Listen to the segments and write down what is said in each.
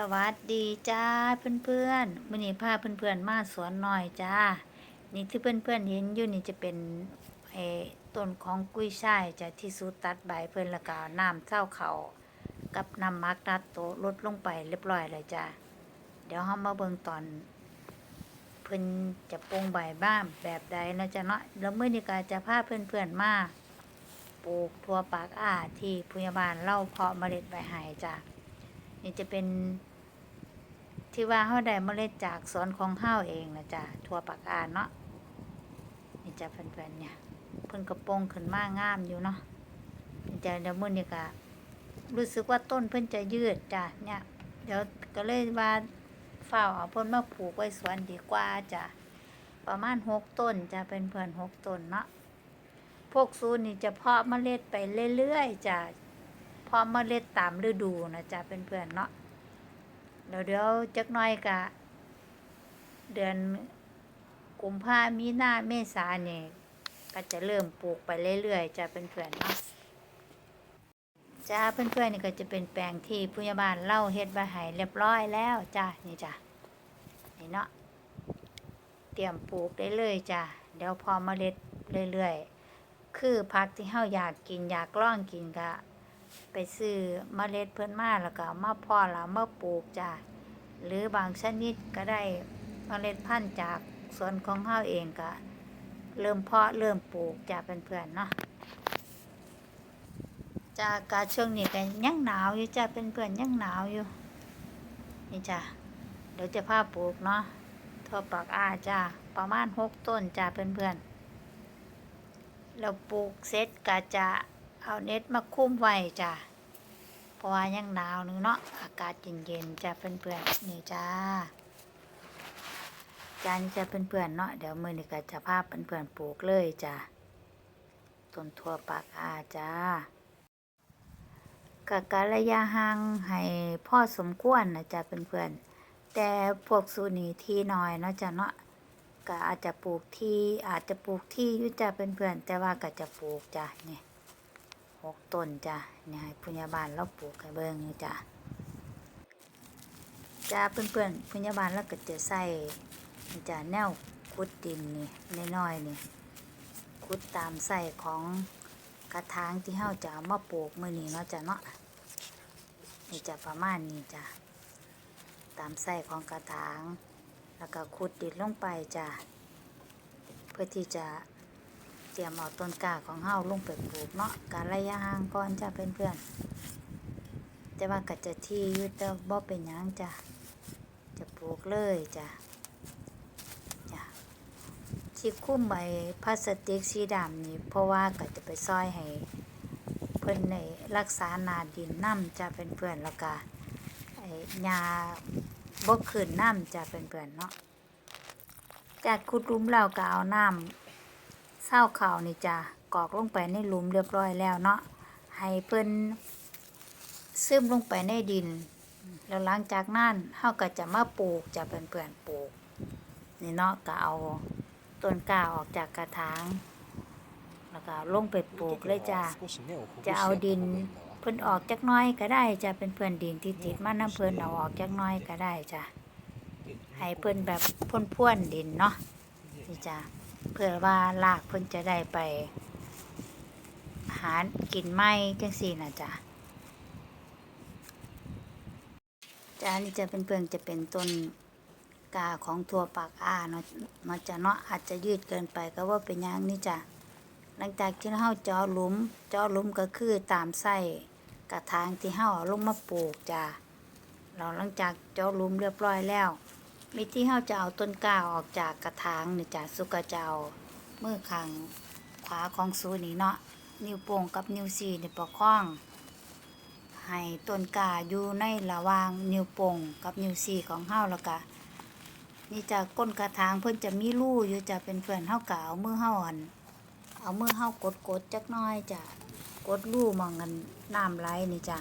สวัสดีจ้าเพื่อนๆมื่อนี้พาเพื่อนๆมาสวนหน่อยจ้า นี่ที่เพื่อนๆเห็นอยู่นี่จะเป็นไอ้ต้นของกุ้ยช่ายจ้ะที่สูตัดใบเพื่อนละกเอาน้ำเจ้าเขากับน้ำมักนัดโตลดลงไปเรียบร้อยเลยจ้าเดี๋ยวเรามาเบิ่งตอน เพิ่อนจะปรุงใบบ้ามแบบใดเนาะจ้ะเนาะแล้วเมื่อนี้ก็จะพาเพื่อนๆมาปลูกทั่วปากอ้าที่พยาบาลเล่าเพาะเมล็ดใบหายจ้ะนี่จะเป็น ที่ว่าเฮาได้เมล็ดจากสวนของเฮาเองนะจ๊ะทั่วปากอ่านเนาะนี่จะเพื่อนๆเนี่ยเพิ่นกระโปรงขึ้นมางามอยู่เนาะนี่จะเดี๋ยวมื้อนี้ก็รู้สึกว่าต้นเพิ่นจะยืดจ้ะเนี่ยเดี๋ยวก็เลยว่าเฝ้าเอาเพิ่นมาปลูกไว้สวนดีกว่าจ้ะประมาณหกต้นจะเป็นเพื่อนหกต้นเนาะพวกซูนี่จะเพาะเมล็ดไปเรื่อยๆจ้ะพร้อมเมล็ดตามฤดูนะจ๊ะเป็นเพื่อนเนาะ เดี๋ยวเดี๋ยวจักหน่อยกะ เดือนกุมภามีนาเมษาเนี่ยก็จะเริ่มปลูกไปเรื่อยๆจะเป็นเพื่อนเนาะจ้าเพื่อนๆนี่ก็จะเป็นแปลงที่ผู้ใหญ่บ้านเล่าเฮ็ดไว้ให้เรียบร้อยแล้วจ้ะนี่จ้ะนี่เนาะเตรียมปลูกได้เลยจ้ะเดี๋ยวพอมเมล็ดเรื่อยๆ คือผักที่เฮาอยากกินอยากลองกินก็ ไปซื้อเมล็ดเพิ่นมาแล้วก็เอามาเพาะแล้วเอามาปลูกจ้ะหรือบางชนิดก็ได้เมล็ดพันธุ์จากสวนของเฮาเองก็เริ่มเพาะเริ่มปลูกจ้ะเพื่อนๆเนาะจากากาช่วงนี้ก็ยังหนาวอยู่จ้ะเพื่อนๆยังหนาวอยู่นี่จ้ะเดี๋ยวจะพาปลูกเนาะทั่วปากอาจ้ะประมาณหกต้นจ้ะเพื่อนๆเราปลูกเสร็จก็จะ เอาเน็ตมาคุ้มไว้จ้ะเพราะว่ายังหนาวนึงเนาะอากาศเย็นๆจะเพื่อนๆนี่จ้าจานจะเพื่อนๆเนาะเดี๋ยวมือนี่ก็จะพาพเพื่อนๆปลูกเลยจ้ะต้นทั่วปากอาจ้ากะกะระยะห่างให้พ่อสมควรนะจ้ะเพื่อนๆแต่พวกสูนีที่น้อยเนาะจ้ะเนาะก็อาจจะปลูกที่อาจจะปลูกที่ยู่จ้ะเพื่อนๆแต่ว่าก็จะปลูกจ้ะเนี่ย หกต้นจ้ะเนี่ยให้พุญญาบาลเราปลูกให้เบิ่งนี่จ้ะจ้าเพื่อนๆพุญญาบาลเราก็จะใส่นี่จ้ะแนวขุดดินนี่น้อยๆนี่ขุดตามใส่ของกระถางที่เฮาจะมาปลูกมื้อนี้เนาะจ้ะเนาะนี่จะประมาณนี้จ้ะตามใส่ของกระถาง แล้วก็ขุดดินลงไปจ้ะเพื่อที่จะ ตรียมเอาต้นกาของเฮาลงไปปลูกเนาะการระยะห่างก่อนจ้ะเพื่อนๆแต่ว่าก็จะที่อยู่แต่บ่เป็นหยังจ้ะจะปลูกเลยจ้ะจ้ะที่คุ้มใบพลาสติกสีดำนี่เพราะว่าก็จะไปซอยให้เพิ่นในรักษานาดินน้ำจ้ะเพื่อนๆแล้วก็ไอ้หญ้าบ่ขึ้นน้ำจ้ะเพื่อนๆเนาะจากขุดหลุมเราก็เอาน้ำ เศร้าข่าวนี่จ้ะกรอกลงไปในหลุมเรียบร้อยแล้วเนาะให้เพิ่นซึมลงไปในดิน แล้วหลังจากนั้นเฮาก็จะมาปลูกจะเปื่อนๆปลูกนี่เนาะก็เอาต้นกล้าออกจากกระถาง แล้วก็ลงไปปลูกเลยจ้ะจะเอาดินเพิ่นออกจักน้อยก็ได้จะเป็นเพื่อนดินที่ติดมาน้ำเพิ่นเอาออกจักน้อยก็ได้จ้ะให้เพิ่นแบบพ่นๆดินเนาะนี่จ้ะ พื่อว่าลากเพิ่นจะได้ไป หากินไม้จังสี่นะจ๊ะจ้านี่จะเป็นเพื่อนจะเป็นต้นกาของทัวปากอ้าเนาะเนาะจะเนาะอาจจะยืดเกินไปก็ว่าเป็นย่างนี้จ้ะหลังจากที่เฮาเจาะหลุมเจาะหลุมก็คือตามไส้กระถางที่เฮาเอาลงมาปลูกจ้ะเราหลังจากเจาะหลุมเรียบร้อยแล้ว มีที่เฮาจะเอาต้นกล้าออกจากกระถางนี่จ้ะสุกะจะเอามือข้างขวาของสูนี่เนาะนิ้วโป้งกับนิ้วสี่นี่ประคองให้ต้นกล้าอยู่ในระหว่างนิ้วโป้งกับนิ้วสี่ของเฮาแล้วก็นี่จะก้นกระถางเพิ่นจะมีรูอยู่จะเป็นเพื่อนเฮากะเอามือเฮาอันเอามือเฮากดกดๆจักน้อยจ้ะกดรูมองกันน้ำไหลนี่จ้ะ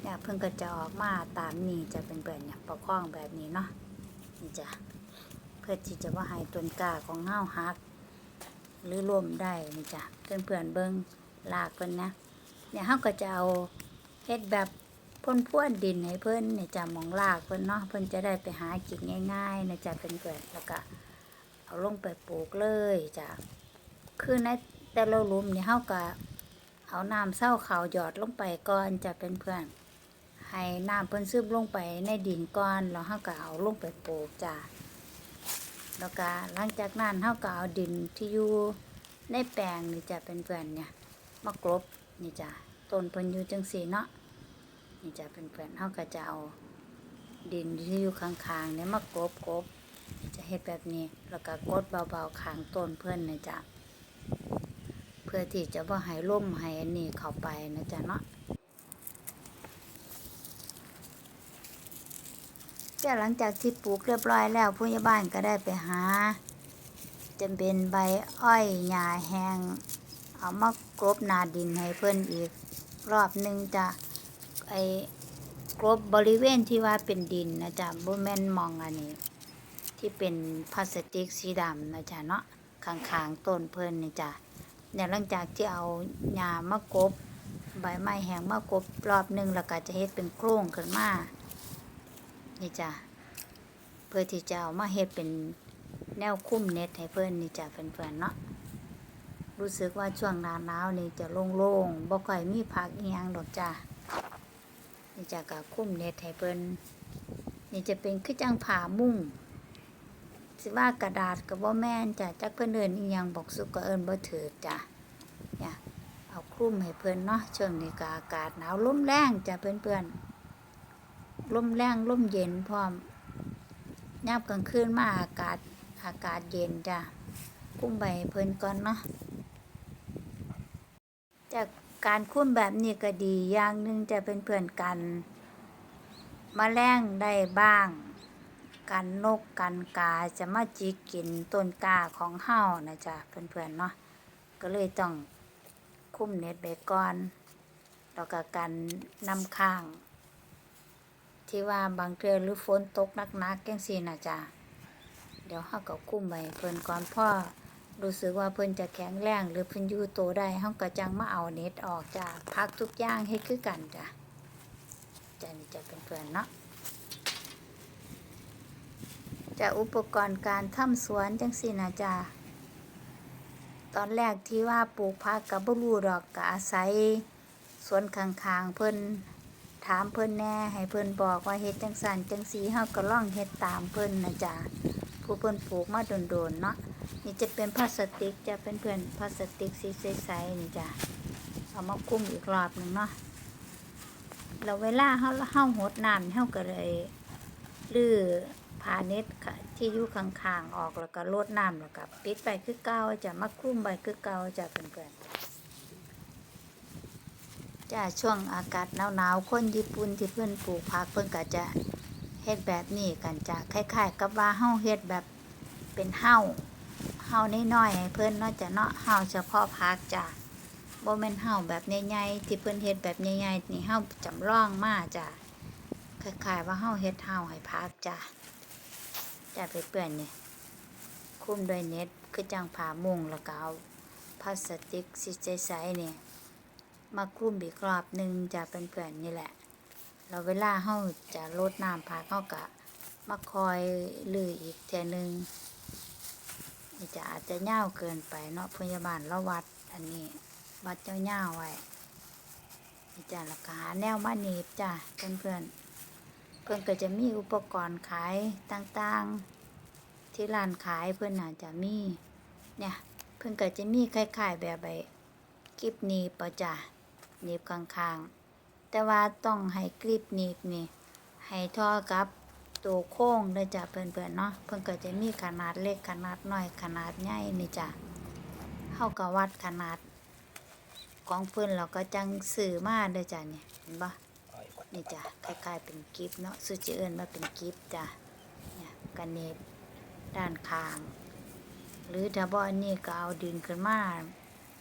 เนี่ยเพิ่นก็จะออกมาตามนี้จะเป็นเพื่อนเนี่ยประคองแบบนี้เนาะ นี่จ้ะเพื่อที่จะว่าให้ต้นกาของเฮาหัก หรือร่วมได้นี่จ้ะเพื่อนเพื่อนเบิ้งลากเพิ่นนะเนี่ยเฮาก็จะเอาเฮ็ดแบบพ่นพ่วนดินให้เพิ่นเนี่ยจะมองลากเพิ่นเนาะเพิ่นจะได้ไปหากินง่ายๆนะจ๊ะเป็นเกิดแล้วก็เอาลงไปปลูกเลยจ้ะคือในแต่ละหลุมเนี่ยเฮาก็เอาน้ำเศร้าขาวหยอดลงไปก่อนจะเป็นเพื่อน ให้น้ำเพิ่นซึมลงไปในดินก่อนแล้วเฮาก็เอาลงไปปลูกจ้ะแล้วก็หลังจากนั้นเฮาก็เอาดินที่อยู่ในแปลงนี่จะเป็นเพื่อนเนี่ยมากรบนี่จ้ะต้นเพิ่นอยู่จังซี่เนาะนี่จะเป็นเพื่อนเขาก็จะเอาดินที่อยู่ข้างๆเนี่ยมากบกบจะเฮ็ดแบบนี้แล้วก็กดเบาๆข้างต้นเพื่อนนะจ๊ะเพื่อที่จะว่าให้ล่มให้อันนี้เข้าไปนะจ๊ะเนาะ แต่หลังจากที่ปลูกเรียบร้อยแล้วผู้ใหญ่บ้านก็ได้ไปหาจะเป็นใบอ้อยหญ้าแห้งเอามากรบนาดินให้เพื่อนอีกรอบหนึ่งจะไอ้กรบบริเวณที่ว่าเป็นดินนะจ๊ะบ่แม่นมองอันนี้ ที่เป็นพลาสติกสีดำนะจ๊ะเนาะข้างๆต้นเพิ่นนี่จ้ะเนี่ยหลังจากที่เอาหญ้ามากบ ใบไม้แห้งมากบรอบหนึงแล้วก็จะเฮ็ดเป็นโครงขึ้นมา นี่จ้ะเพื่อที่จะเอามาเฮ็ดเป็นแนวคุ้มเน็ตให้เพิ่อนนี่จ้ะเพื่อนๆเนาะรู้สึกว่าช่วงหน้าหนาวนี่จะโล่งๆบ่ค่อยมีผักอีหยังดอกจ้ะนี่จะกับคุ้มเน็ตให้เพิ่นนี่จะเป็นคือจังผ่ามุ่งสิว่ากระดาษกับว่าแม่นจ้ะจักเพิ่นเอินอีหยังบอกสุกก็เอินบ่ถือจ้ะเนี่ยเอาคลุมให้เพิ่นเนาะช่วงนี้ก็อากาศหนาวลมแรงจ้ะเพื่อนๆ ลมแรงลมเย็นพร้อมยามกลางคืนมาอากาศอากาศเย็นจ้ะคลุมใบเพิ่นก่อนเนาะจากการคุ้มแบบนี้ก็ดีอย่างหนึ่งจะเป็นเพื่อนกันมาแมลงได้บ้าง กันนกกันกาจะมาจิกกินต้นกาของเฮานะจ๊ะเพื่อนๆเนาะก็เลยต้องคุ้มเน็ตไปก่อนแล้วก็กันนำข้าง ที่ว่าบางเทือหรือฝนตกหนักๆจังซีนะจ๊ะเดี๋ยวเฮาก็คุ้มไว้เพิ่นก่อนพ่อรู้สึกว่าเพิ่นจะแข็งแรงหรือเพิ่นอยู่โตได้เฮาก็จังมาเอาเน็ตออกจ้ะพักทุกอย่างให้คือกันจ้ะจ้ะนี่จะเป็นเพื่อนเนาะจะอุปกรณ์การทำสวนจังซีนะจ้ะตอนแรกที่ว่าปลูกผักกับบรูดอกก็อาศัยสวนข้างๆเพิ่น ถามเพิ่นแน่ให้เพิ่นบอกว่าเฮ็ดจังซั่นจังซี่เฮาก็ลองเฮ็ดตามเพิ่นนะจ้ะผู้เพิ่นปลูกมาโดนๆเนาะนี่จะเป็นพลาสติกจะเป็นเพื่อนพลาสติกสีใสๆนี่จ้ะเอามาคลุมอีกรอบหนึ่งเนาะแล้วเวลาเขาเฮาหดน้ำเฮาก็เลยลื้อผ้าเน็ตค่ะที่อยู่ข้างๆออกแล้วก็ลดน้ำแล้วก็ปิดไปคือเก่าจะมาคลุมไปคือเก่าจะเป็นเพื่อน จ้าช่วงอากาศหนาวๆคนญี่ปุ่นที่เพื่อนปลูกผักเพิ่อนก็จะเฮ็ดแบบนี้กันจ้ะคล้ายๆ กับว่าเฮาเฮ็ดแบบเป็นเฮาเฮาน้อยๆให้เพิ่อนเนาจะเนาะเฮาเฉพาะพักจ้ะบ่แม่นเฮาแบบใหญ่ๆที่เพิ่อนเฮ็ดแบบใหญ่ๆนี่เฮาจำลองมาจ้ะคล้ายๆว่าเฮาเฮ็ดเฮาให้พักจ้ะจ้ะไปเปื้อนนี่คลุมด้วยเน็ตคือจังผ้ามุงแล้วก็เอาพลาสติกสีใสๆนี่ มาคลุมอีกรอบหนึ่งจะเป็นเปื้อนนี่แหละแล้วเวลาเฮาจะรดน้ำผักเฮาก็มาคอยลืออีกเทื่อนึงนี่จะอาจจะเง่าเกินไปเนาะพยาบาลละวัด อันนี้ วัดเจ้าเง่าไว้นี่จะแล้วก็หาแนวมาหนีบจ้ะเพื่อนเพื่อนเพื่อนก็จะมีอุปกรณ์ขายต่างๆ ที่ร้านขายเพื่อนอาจจะมี เนี่ย เพื่อนก็จะมีคล้ายๆแบบใบกิบนีบปะจ้ะ หนีบข้างๆ แต่ว่าต้องให้กริบหนีบนี่ ให้ท่อกับตัวโค้งเด้อจ้ะเพื่อนๆเนาะเพิ่อนก็จะมีขนาดเล็กขนาดน้อยขนาดใหญ่นี่จ้ะเฮาก็วัดขนาดของเพิ่อนเราก็จังซื้อมาเด้อจ้ะนี่ยเห็นบ่นี่จ้ะคล้ายๆเป็นกิฟเนาะสุจิเอิ้นว่าเป็นกิฟจ้ะเนี่ยกันเนบด้านข้าง หรือถ้าบ่อนนี้ก็เอาดินขึ้นมา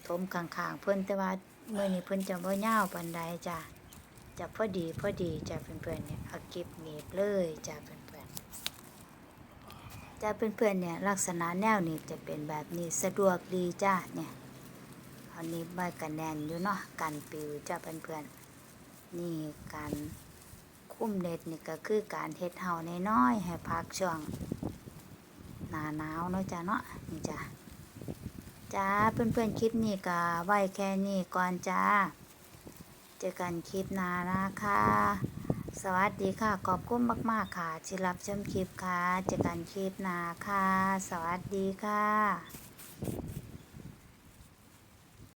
ถมข้างๆเพิ่อนแต่ว่า เมื้อนี้เพิ่นจะบ่ยาวปานใดจ้ะจะพอดีพอดีจ้ะเพื่อนๆเนี่ยเอากิบหนีบเลยจ้ะเพื่อนๆจ้ะเพื่อนๆเนี่ยลักษณะแนวนี้จะเป็นแบบนี้สะดวกดีจ้าเนี่ยเอานี้ใบกันแนนอยู่เนาะกันปิวจ้าเพื่อนๆนี่การคุ้มเด็ดนี่ก็คือการเฮ็ดเฮาน้อยๆให้พักช่วงหนาหนาวเนาะจ้ะเนาะนี่จ้ะ จ้าเพื่อนๆคลิปนี้ก็ไว้แค่นี้ก่อนจ้า เจอกันคลิปหน้านะคะ สวัสดีค่ะ ขอบคุณมาก ๆ ค่ะ ที่รับชมคลิปค่ะ เจอกันคลิปหน้าค่ะ สวัสดีค่ะ